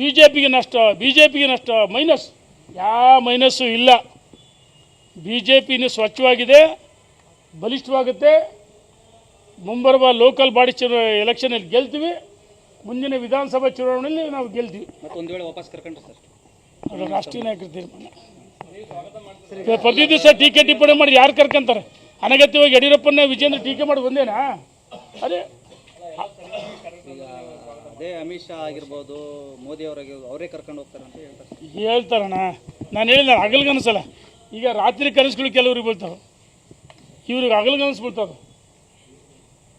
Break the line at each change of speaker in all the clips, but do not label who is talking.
B J ಪಿಗೆ ನಷ್ಟ B J ಪಿಗೆ ನಷ್ಟ ಮೈನಸ್. ಯಾವ ಮೈನಸ್ಸು ಇಲ್ಲ. ಬಿ ಜೆ ಪಿನೂ ಸ್ವಚ್ಛವಾಗಿದೆ ಬಲಿಷ್ಠವಾಗುತ್ತೆ. ಮುಂಬರುವ ಲೋಕಲ್ ಬಾಡಿ ಚುನ ಎಲೆಕ್ಷನಲ್ಲಿ ಗೆಲ್ತೀವಿ. ಮುಂದಿನ ವಿಧಾನಸಭಾ ಚುನಾವಣೆಯಲ್ಲಿ ನಾವು ಗೆಲ್ತೀವಿ.
ಒಂದು ವೇಳೆ ವಾಪಸ್ ಕರ್ಕೊಂಡು ಸರ್?
ರಾಷ್ಟ್ರೀಯ ನಾಯಕರ ತೀರ್ಮಾನ. ಪ್ರತಿ ದಿವಸ ಟೀಕೆ ಟಿಪ್ಪಣಿ ಮಾಡಿ ಯಾರು ಕರ್ಕೊಂತಾರೆ? ಅನಗತ್ಯವಾಗಿ ಯಡಿಯೂರಪ್ಪನ ವಿಜೇಂದ್ರ ಟೀಕೆ ಮಾಡಿ ಬಂದೇನಾ? ಅದೇ.
ಅದೇ ಅಮಿತ್ ಶಾ ಆಗಿರ್ಬೋದು ಮೋದಿ ಅವರಾಗಿ ಅವರೇ ಕರ್ಕೊಂಡು ಹೋಗ್ತಾರೆ ಅಂತ ಹೇಳ್ತಾರೆ.
ಹೇಳ್ತಾರಣ್ಣ. ನಾನು ಹೇಳಿದ ಹಗಲ್ಗನಸಲ್ಲ ಈಗ ರಾತ್ರಿ ಕನಸುಗಳು ಕೆಲವ್ರಿಗೆ ಬೀಳ್ತಾವೆ. ಇವ್ರಿಗೆ ಹಗಲ್ಗನಸು ಬೀಳ್ತಾವೆ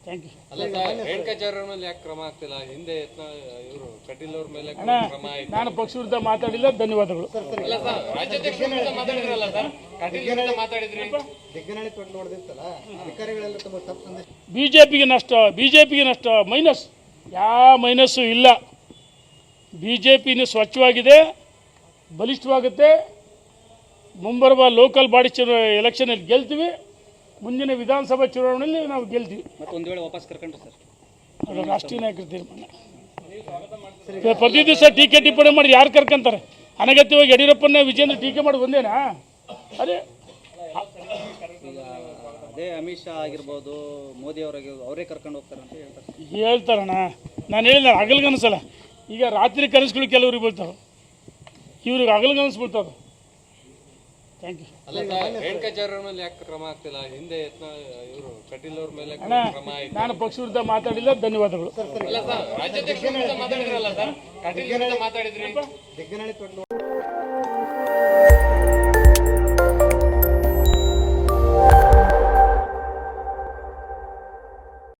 ಥ್ಯಾಂಕ್ ಯು
ಅಲ್ಲ ಸರ್ ರೇಣುಕಾಚಾರ್ಯ ಮೇಲೆ ಯಾಕೆ ಕ್ರಮ ಆಗ್ತಿಲ್ಲ? ಹಿಂದೆ ಯತ್ನ ಇವರು ಕಟೀಲ್ ಅವ್ರ ಮೇಲೆ
ಅಣ್ಣ
ಕ್ರಮ ಆಯ್ತು
ನಾನು ಪಕ್ಷ ವಿರುದ್ಧ ಮಾತಾಡಿಲ್ಲ ಧನ್ಯವಾದಗಳು.
ಅಲ್ಲ ಸರ್ ರಾಜ್ಯಾಧ್ಯಕ್ಷರ ವಿರುದ್ಧ ಮಾತಾಡಿದ್ರಲ್ಲ ಸರ್? ಕಟೀಲ್ ವಿರುದ್ಧ ಮಾತಾಡಿದ್ರಿ.
ಹೆಗ್ಗನಳ್ಳಿ ತೊಟ್ಟು ನೋಡಿದಿರ್ತಲ್ಲ ಅಧಿಕಾರಿಗಳೆಲ್ಲ ತುಂಬ ತಪ್ಪು ಸಂದೇಶ.
ಬಿ ನಷ್ಟ ಬಿಜೆಪಿಗೆ ನಷ್ಟ ಮೈನಸ್. ಯಾವ ಮೈನಸ್ಸು ಇಲ್ಲ. ಬಿ ಜೆ ಪಿನೂ ಸ್ವಚ್ಛವಾಗಿದೆ ಬಲಿಷ್ಠವಾಗುತ್ತೆ. ಮುಂಬರುವ ಲೋಕಲ್ ಬಾಡಿ ಚುನಾ ಎಲೆಕ್ಷನಲ್ಲಿ ಗೆಲ್ತೀವಿ. ಮುಂದಿನ ವಿಧಾನಸಭಾ ಚುನಾವಣೆಯಲ್ಲಿ ನಾವು ಗೆಲ್ತೀವಿ.
ಮತ್ತೆ ಒಂದು ವೇಳೆ ವಾಪಸ್ ಕರ್ಕೊಂಡ್ರೆ ಸರ್.
ಅದು ರಾಷ್ಟ್ರೀಯ ನಾಯಕರ ತೀರ್ಮಾನ. ಪ್ರತಿ ದಿವಸ ಟೀಕೆ ಟಿಪ್ಪಣಿ ಮಾಡಿ ಯಾರು ಕರ್ಕೊಂತಾರೆ? ಅನಗತ್ಯವಾಗಿ ಯಡಿಯೂರಪ್ಪನ ವಿಜೇಂದ್ರ ಟೀಕೆ ಮಾಡಿ ಬಂದೇನಾ ಅದೇ.
ಅದೇ ಅಮಿತ್ ಶಾ ಆಗಿರ್ಬೋದು ಮೋದಿ ಅವರಿಗೆ ಅವರೇ ಕರ್ಕೊಂಡು ಹೋಗ್ತಾರೆ ಅಂತ ಹೇಳ್ತಾರೆ.
ಹೇಳ್ತಾರಣ್ಣ. ನಾನು ಹೇಳಿದ ಹಗಲ್ಗನಸಲ್ಲ ಈಗ ರಾತ್ರಿ ಕನಸುಗಳು ಕೆಲವ್ರಿಗೆ ಬೀಳ್ತಾವೆ. ಇವ್ರಿಗೆ ಹಗಲ್ಗನಸು ಬೀಳ್ತಾವೆ ಥ್ಯಾಂಕ್ ಯು
ಅಲ್ಲ ಸರ್ ರೇಣುಕಾಚಾರ್ಯ ಮೇಲೆ ಯಾಕೆ ಕ್ರಮ ಆಗ್ತಿಲ್ಲ ಹಿಂದೆ ಯತ್ನ ಇವರು ಕಟೀಲ್ ಅವ್ರ ಮೇಲೆ
ಅಣ್ಣ
ಕ್ರಮ ಆಯ್ತು
ನಾನು ಪಕ್ಷ ವಿರುದ್ಧ ಮಾತಾಡಿಲ್ಲ ಧನ್ಯವಾದಗಳು.
ಅಲ್ಲ ಸರ್ ರಾಜ್ಯಾಧ್ಯಕ್ಷರ ವಿರುದ್ಧ ಮಾತಾಡಿದ್ರಲ್ಲ ಸರ್? ಕಟೀಲ್ ವಿರುದ್ಧ ಮಾತಾಡಿದ್ರಿ?